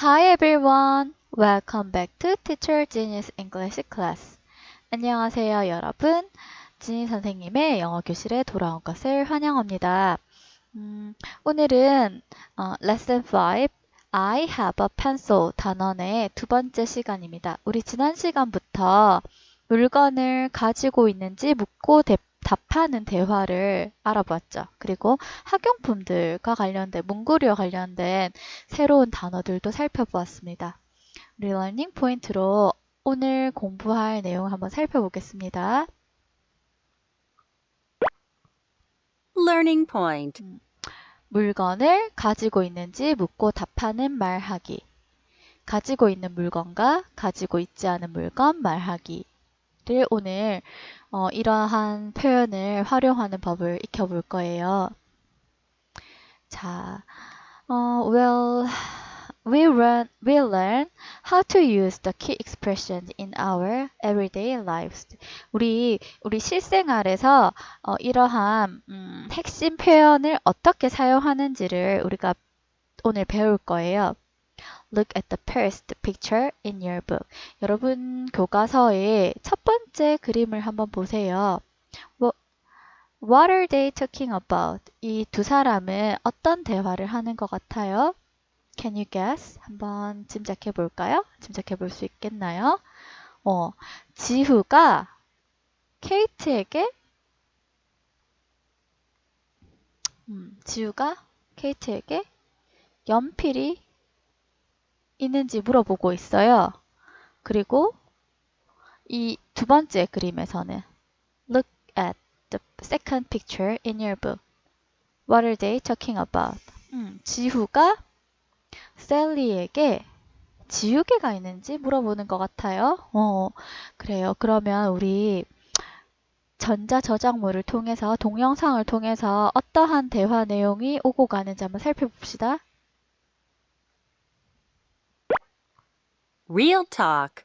Hi everyone. Welcome back to Teacher Genius English class. 안녕하세요, 여러분. 지니 선생님의 영어 교실에 돌아온 것을 환영합니다. 음, 오늘은 어, Lesson 5 I have a pencil 단원의 두 번째 시간입니다. 우리 지난 시간부터 물건을 가지고 있는지 묻고 대- 답하는 대화를 알아보았죠. 그리고 학용품들과 관련된 문구류와 관련된 새로운 단어들도 살펴보았습니다. 리러닝 포인트로 오늘 공부할 내용 한번 살펴보겠습니다. Learning point. 물건을 가지고 있는지 묻고 답하는 말하기. 가지고 있는 물건과 가지고 있지 않은 물건 말하기 를 오늘 어, 이러한 표현을 활용하는 법을 익혀볼 거예요. 자, 어, well, we learn, we learn how to use the key expressions in our everyday lives. 우리, 우리 실생활에서 어, 이러한 음, 핵심 표현을 어떻게 사용하는지를 우리가 오늘 배울 거예요. Look at the first picture in your book. 여러분 교과서의 첫 번째 그림을 한번 보세요. What, what are they talking about? 이 두 사람은 어떤 대화를 하는 것 같아요? Can you guess? 한번 짐작해 볼까요? 짐작해 볼 수 있겠나요? 어, 지후가 케이트에게 음, 지우가 케이트에게 연필이 있는지 물어보고 있어요. 그리고 이 두 번째 그림에서는 Look at the second picture in your book. What are they talking about? 음, 지후가 셀리에게 지우개가 있는지 물어보는 것 같아요. 어, 그래요. 그러면 우리 전자저작물을 통해서 동영상을 통해서 어떠한 대화 내용이 오고 가는지 한번 살펴봅시다. Real talk.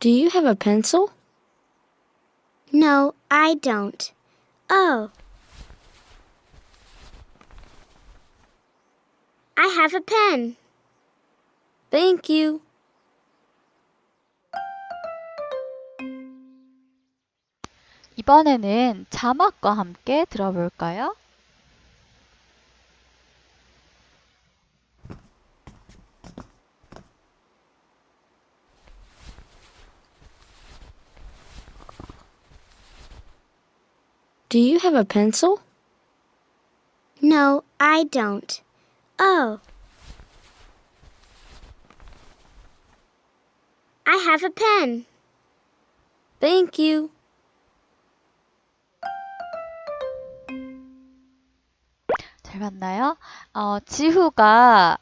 Do you have a pencil? No, I don't. Oh. I have a pen. Thank you. 이번에는 자막과 함께 들어볼까요? Do you have a pencil? No, I don't. Oh. I have a pen. Thank you. 잘 봤나요? 어, 지후가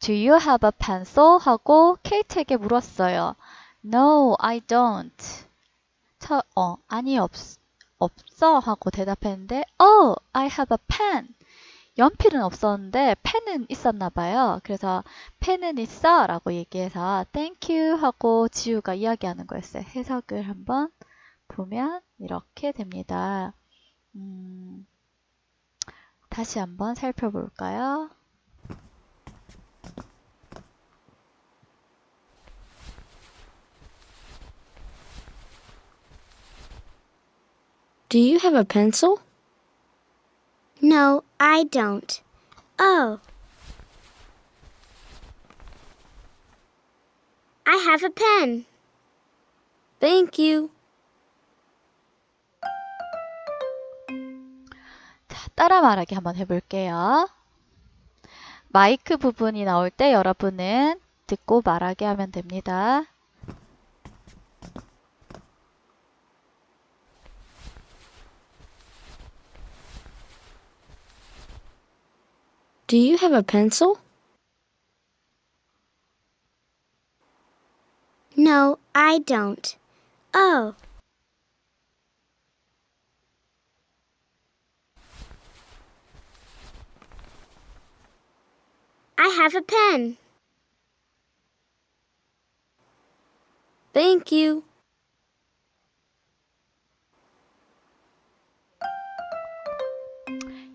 Do you have a pencil? 하고 케이트에게 물었어요. No, I don't. 저, 어, 아니, 없, 없어. 하고 대답했는데, Oh, I have a pen. 연필은 없었는데, 펜은 있었나 봐요. 그래서, 펜은 있어. 라고 얘기해서, Thank you. 하고 지우가 이야기하는 거였어요. 해석을 한번 보면 이렇게 됩니다. 음, 다시 한번 살펴볼까요? Do you have a pencil? No, I don't. Oh. I have a pen. Thank you. 따라 말하기 한번 해볼게요. 마이크 부분이 나올 때 여러분은 듣고 말하게 하면 됩니다. Do you have a pencil? No, I don't. Oh. I have a pen. Thank you.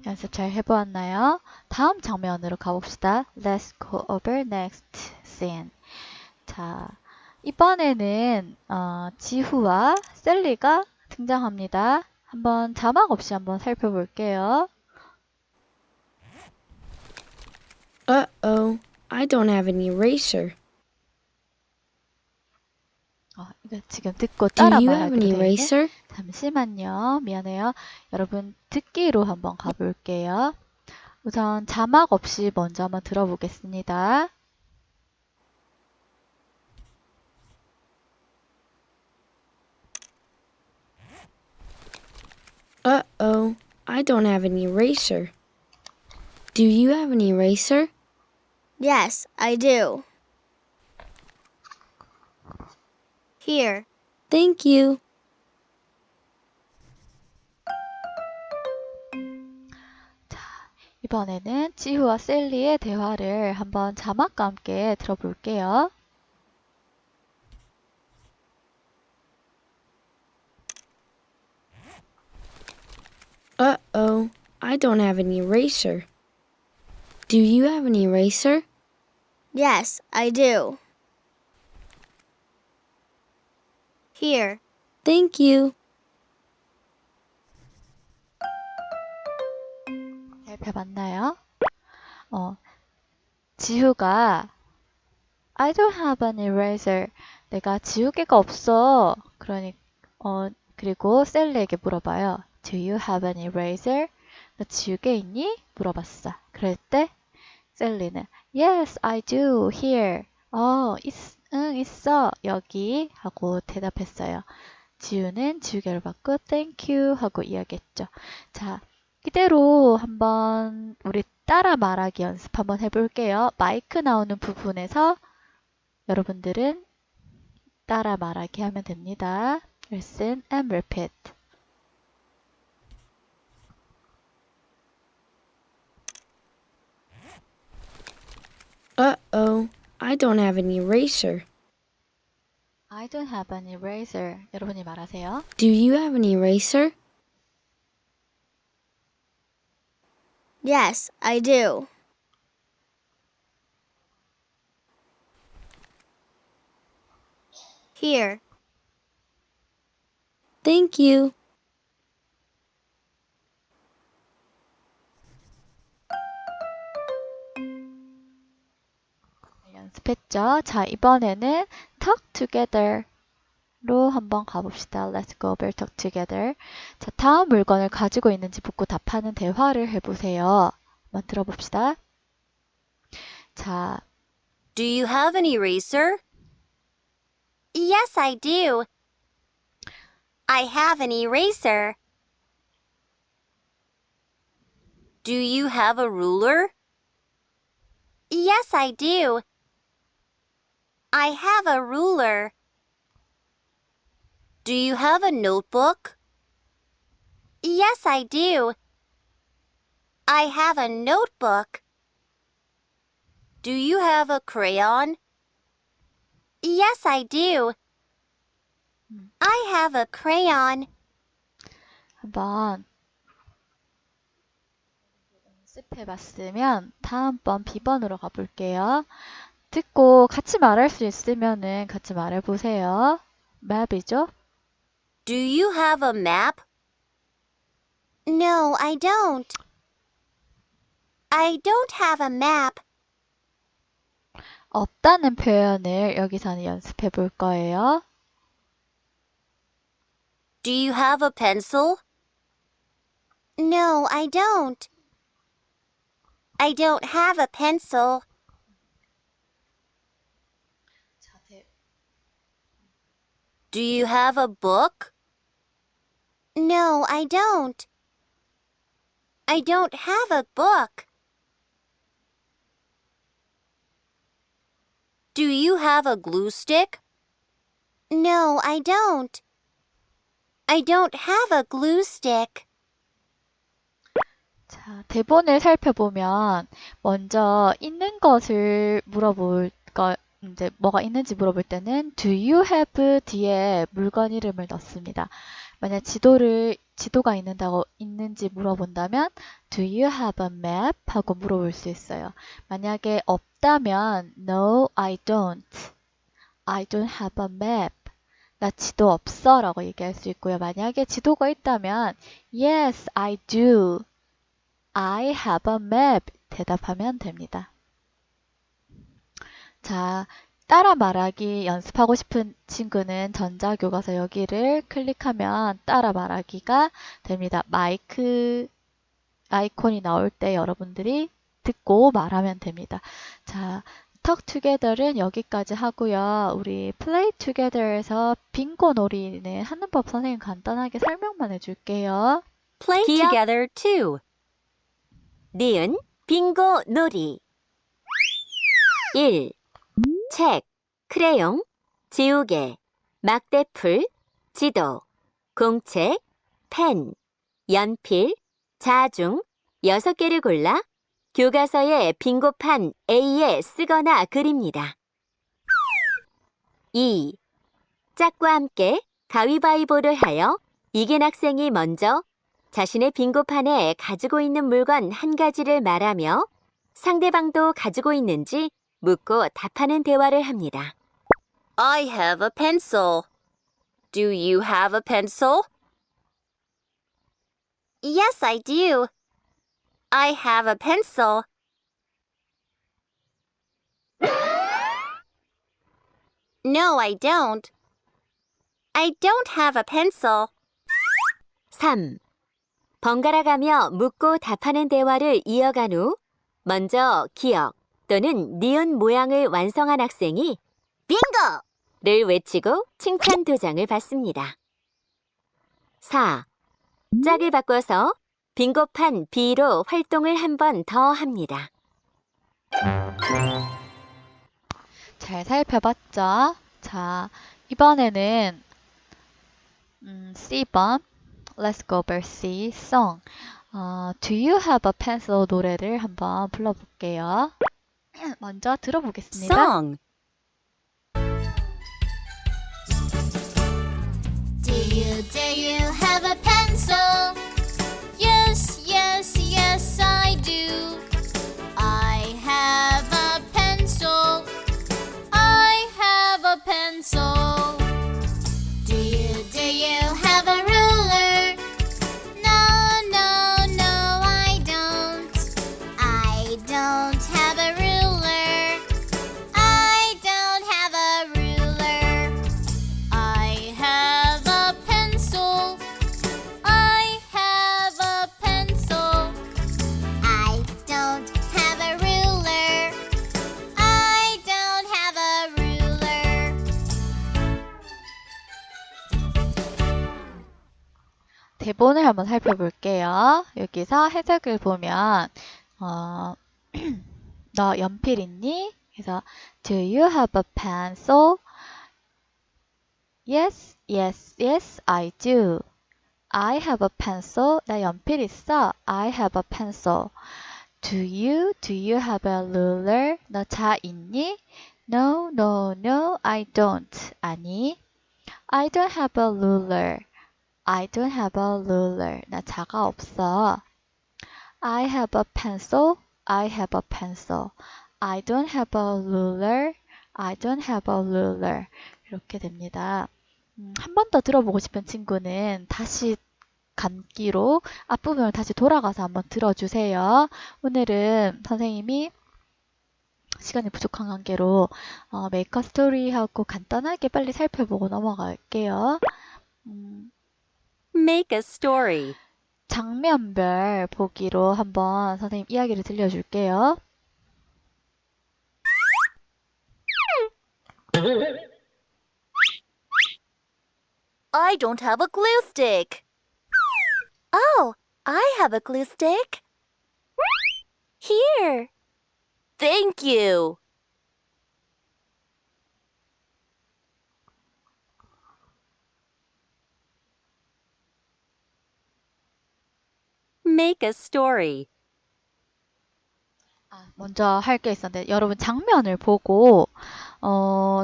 연습 잘 해보았나요? 다음 장면으로 가봅시다. Let's go over next scene. 자, 이번에는 어, 지후와 셀리가 등장합니다. 한번 자막 없이 한번 살펴볼게요. Uh oh, I don't have an eraser. 어, 이거 지금 듣고 Do 따라 you have 말하기로 an 돼 있네. eraser? 잠시만요. 미안해요. 여러분 듣기로 한번 가볼게요. 우선 자막 없이 먼저 한번 들어보겠습니다. Uh oh, I don't have an eraser. Do you have an eraser? Yes, I do. Here. Thank you. 이번에는 지후와 셀리의 대화를 한번 자막과 함께 들어볼게요. Uh oh, I don't have an eraser. Do you have an eraser? Yes, I do. Here. Thank you. 살펴봤나요? 어, 지후가 I don't have an eraser. 내가 지우개가 없어. 그러니 어 그리고 셀리에게 물어봐요. Do you have an eraser? 너 지우개 있니? 물어봤어. 그럴 때 셀리는 Yes, I do. Here. 어, 있, 응, 있어. 여기 하고 대답했어요. 지우는 지우개를 받고 Thank you 하고 이야기했죠. 자, 이대로 한번 우리 따라 말하기 연습 한번 해볼게요. 마이크 나오는 부분에서 여러분들은 따라 말하기 하면 됩니다. Listen and repeat. I don't have an eraser. I don't have an eraser. 여러분이 말하세요. Do you have an eraser? Yes, I do. Here. Thank you. 연습했죠? 자, 이번에는 talk together로 한번 가봅시다. Let's go over talk together. 자, 다음 물건을 가지고 있는지 묻고 답하는 대화를 해보세요. 한번 들어봅시다. 자, Do you have an eraser? Yes, I do. I have an eraser. Do you have a ruler? Yes, I do. I have a ruler. Do you have a notebook? Yes, I do. I have a notebook. Do you have a crayon? Yes, I do. I have a crayon. 한번 연습해봤으면 다음번 B번으로 가볼게요. 듣고 같이 말할 수 있으면은 같이 말해 보세요. 맵이죠? Do you have a map? No, I don't. I don't have a map. 없다는 표현을 여기서는 연습해 볼 거예요. Do you have a pencil? No, I don't. I don't have a pencil. Do you have a book? No, I don't. I don't have a book. Do you have a glue stick? No, I don't. I don't have a glue stick. 자, 대본을 살펴보면 먼저 있는 것을 물어볼 거, 이제 뭐가 있는지 물어볼 때는 do you have 뒤에 물건 이름을 넣습니다. 만약 지도를 지도가 있는다고 있는지 물어본다면 do you have a map 하고 물어볼 수 있어요. 만약에 없다면 no I don't. I don't have a map. 나 지도 없어 라고 얘기할 수 있고요. 만약에 지도가 있다면 yes I do. I have a map 대답하면 됩니다. 자, 따라 말하기 연습하고 싶은 친구는 전자교과서 여기를 클릭하면 따라 말하기가 됩니다. 마이크 아이콘이 나올 때 여러분들이 듣고 말하면 됩니다. 자, talk together는 여기까지 하고요. 우리 play together에서 빙고 놀이는 하는 법 선생님 간단하게 설명만 해줄게요. Play 기억. together too. 니은 빙고 놀이 1. 책, 크레용, 지우개, 막대풀, 지도, 공책, 펜, 연필, 자중 6개를 골라 교과서의 빙고판 A에 쓰거나 그립니다. 2. 짝과 함께 가위바위보를 하여 이긴 학생이 먼저 자신의 빙고판에 가지고 있는 물건 한 가지를 말하며 상대방도 가지고 있는지 묻고 답하는 대화를 합니다. I have a pencil. Do you have a pencil? Yes, I do. I have a pencil. No, I don't. I don't have a pencil. 3. 번갈아 가며 묻고 답하는 대화를 이어간 후 먼저 기억 또는 니은 모양을 완성한 학생이 빙고 를 외치고 칭찬 도장을 받습니다. 4. 짝을 바꿔서 빙고판 B로 활동을 한 번 더 합니다. 잘 살펴봤죠? 자, 이번에는 음, C번 Let's go over C song 어, Do you have a pencil 노래를 한번 불러볼게요. 먼저 들어보겠습니다. Song. Do you, do you have a pencil? 대본을 한번 살펴볼게요. 여기서 해석을 보면 어, 너 연필 있니? 그래서 Do you have a pencil? Yes, yes, yes, I do. I have a pencil. 나 연필 있어. I have a pencil. Do you? Do you have a ruler? 너 자 있니? No, no, no, I don't. 아니. I don't have a ruler. I don't have a ruler. 나 자가 없어. I have a pencil. I have a pencil. I don't have a ruler. I don't have a ruler. 이렇게 됩니다. 음, 한번 더 들어보고 싶은 친구는 다시 감기로 앞부분을 다시 돌아가서 한번 들어주세요. 오늘은 선생님이 시간이 부족한 관계로 어, 메이커 스토리하고 간단하게 빨리 살펴보고 넘어갈게요. 음, Make a story. 장면별 보기로 한번 선생님 이야기를 들려줄게요. I don't have a glue stick. Oh, I have a glue stick. Here. Thank you. Make a story. 아, 먼저 할 게 있었는데 여러분 장면을 보고 어,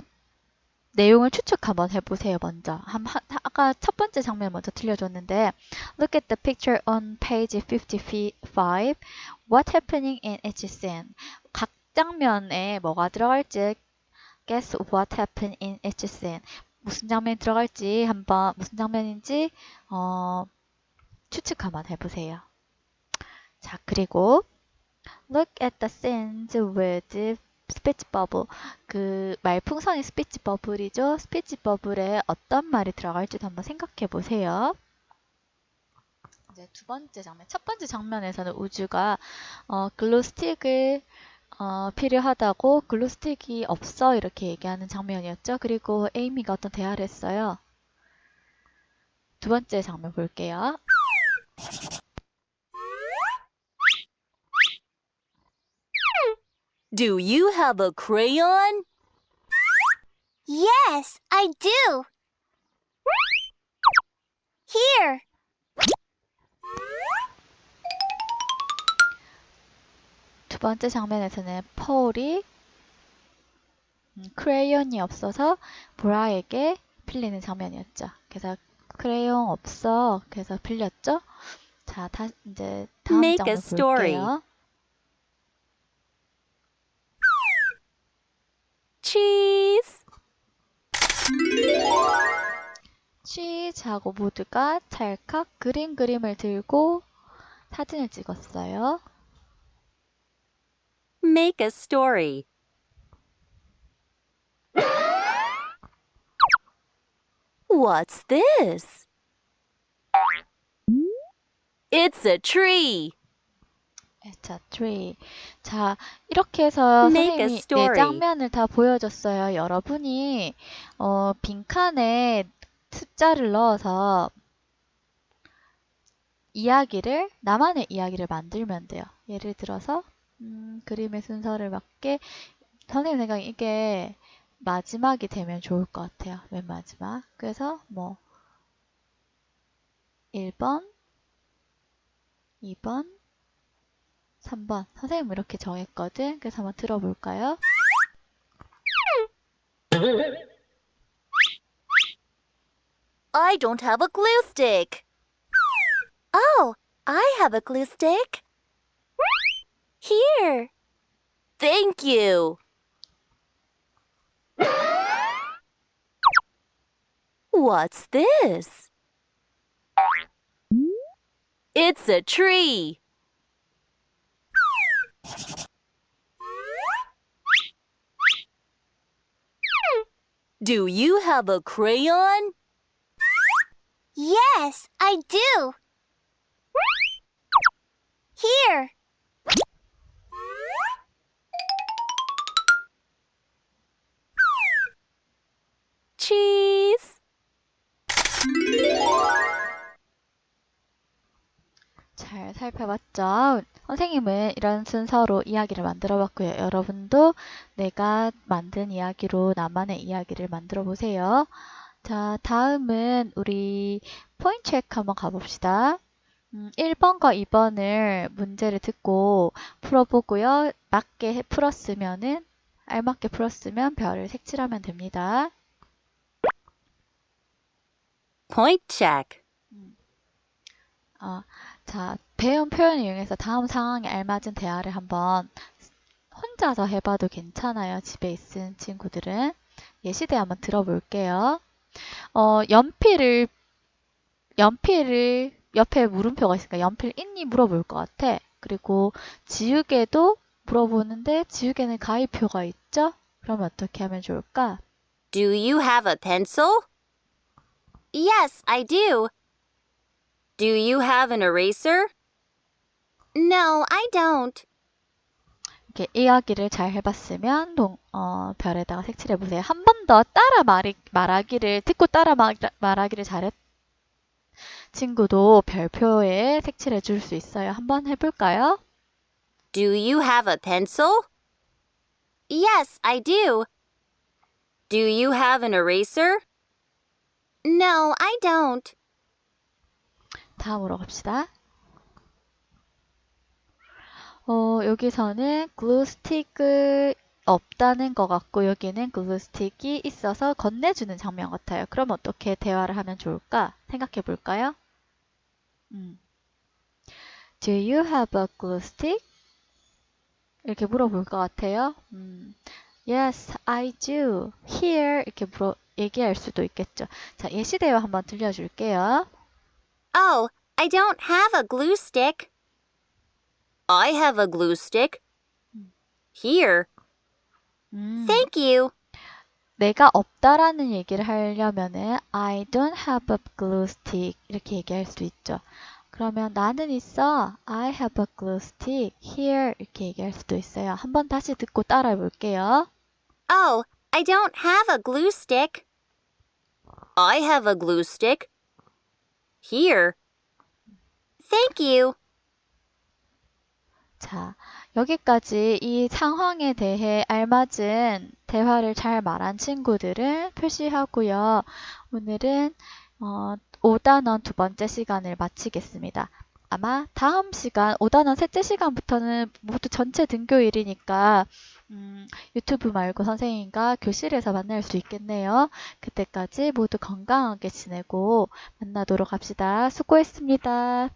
내용을 추측 한번 해보세요, 먼저. 한, 하- 아까 첫 번째 장면 먼저 들려줬는데, Look at the picture on page 55. What happening in each scene? 각 장면에 뭐가 들어갈지 guess what happened in each scene. 무슨 장면이 들어갈지 한번 무슨 장면인지 어, 추측 한번 해보세요. 자, 그리고 look at the scenes with speech bubble. 그 말풍선이 스피치 버블이죠. 스피치 버블에 어떤 말이 들어갈지도 한번 생각해 보세요. 이제 두 번째 장면, 첫 번째 장면에서는 우주가 어, 글로스틱을 어, 필요하다고 글로스틱이 없어 이렇게 얘기하는 장면이었죠. 그리고 에이미가 어떤 대화를 했어요. 두 번째 장면 볼게요. Do you have a crayon? Yes, I do. Here. 두 번째 장면에서는 폴이 음, 크레용이 없어서 보라에게 빌리는 장면이었죠. 그래서 크레용 없어. 그래서 빌렸죠. 자, 다 이제 다음 Make a 장면 story. 볼게요. 하고 모두가 찰칵 그림 그림을 들고 사진을 찍었어요. Make a story. What's this? It's a tree. It's a tree. 자, 이렇게 해서 Make 선생님이 네. 장면을 다 보여줬어요. 여러분이 어, 빈칸에 숫자를 넣어서 이야기를 나만의 이야기를 만들면 돼요. 예를 들어서 음, 그림의 순서를 맞게 선생님 생각에 이게 마지막이 되면 좋을 것 같아요. 맨 마지막. 그래서 뭐 1번, 2번, 3번. 선생님 이렇게 정했거든. 그래서 한번 들어볼까요? I don't have a glue stick. Oh, I have a glue stick. Here. Thank you. What's this? It's a tree. Do you have a crayon? Yes, I do. Here. Cheese. 잘 살펴봤죠? 선생님은 이런 순서로 이야기를 만들어 봤고요. 여러분도 내가 만든 이야기로 나만의 이야기를 만들어 보세요. 자, 다음은 우리 포인트 체크 한번 가봅시다. 음, 1번과 2번을 문제를 듣고 풀어보고요. 맞게 해- 풀었으면은, 알맞게 풀었으면 별을 색칠하면 됩니다. Point check. 어, 자, 배운 표현을 이용해서 다음 상황에 알맞은 대화를 한번 혼자서 해봐도 괜찮아요. 집에 있은 친구들은. 예시대 한번 들어볼게요. 어, 연필을, 연필을 옆에 물음표가 있으니까 연필 있니 물어볼 것 같아. 그리고 지우개도 물어보는데 지우개는 가위표가 있죠? 그러면 어떻게 하면 좋을까? Do you have a pencil? Yes, I do. Do you have an eraser? No, I don't. 이렇게 이야기를 잘 해봤으면 동, 어, 별에다가 색칠해 보세요. 한 번 더 따라 말이, 말하기를 듣고 따라 말, 말하기를 잘했 친구도 별표에 색칠해 줄 수 있어요. 한번 해볼까요? Do you have a pencil? Yes, I do. Do you have an eraser? No, I don't. 다음으로 갑시다. 어, 여기서는 글루 스틱을 없다는 것 같고 여기는 글루스틱이 있어서 건네주는 장면 같아요. 그럼 어떻게 대화를 하면 좋을까? 생각해 볼까요? 음. Do you have a glue stick? 이렇게 물어볼 것 같아요. 음. Yes, I do. Here 이렇게 물어 얘기할 수도 있겠죠. 자, 예시 대화 한번 들려줄게요. Oh, I don't have a glue stick. I have a glue stick. Here. 음. Thank you. 내가 없다라는 얘기를 하려면은 I don't have a glue stick 이렇게 얘기할 수 있죠. 그러면 나는 있어. I have a glue stick here 이렇게 얘기할 수도 있어요. 한번 다시 듣고 따라해 볼게요. Oh, I don't have a glue stick. I have a glue stick. Here. Thank you. 자, 여기까지 이 상황에 대해 알맞은 대화를 잘 말한 친구들을 표시하고요. 오늘은 어, 5단원 두 번째 시간을 마치겠습니다. 아마 다음 시간, 5단원 셋째 시간부터는 모두 전체 등교일이니까 음, 유튜브 말고 선생님과 교실에서 만날 수 있겠네요. 그때까지 모두 건강하게 지내고 만나도록 합시다. 수고했습니다.